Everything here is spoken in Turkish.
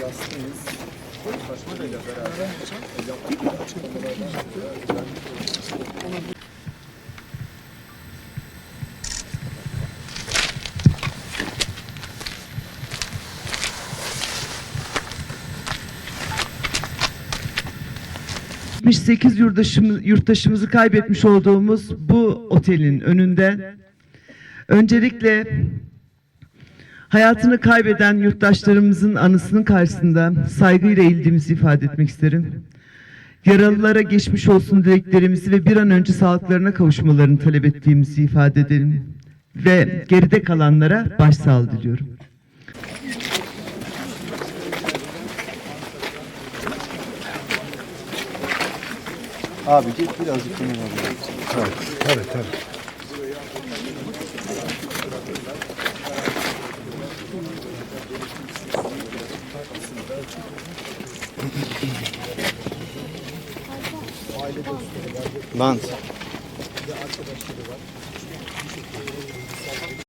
yastayız. Taşmayla beraber yaptık açıklamalardan ...78 yurttaşımız, yurttaşımızı kaybetmiş olduğumuz bu otelin önünde... ...öncelikle hayatını kaybeden yurttaşlarımızın anısının karşısında saygıyla eğildiğimizi ifade etmek isterim. Yaralılara geçmiş olsun dileklerimizi ve bir an önce sağlıklarına kavuşmalarını talep ettiğimizi ifade edelim. Ve geride kalanlara başsağlığı diliyorum. Abi git birazcık bunu alalım. Tabii tabii. Bant.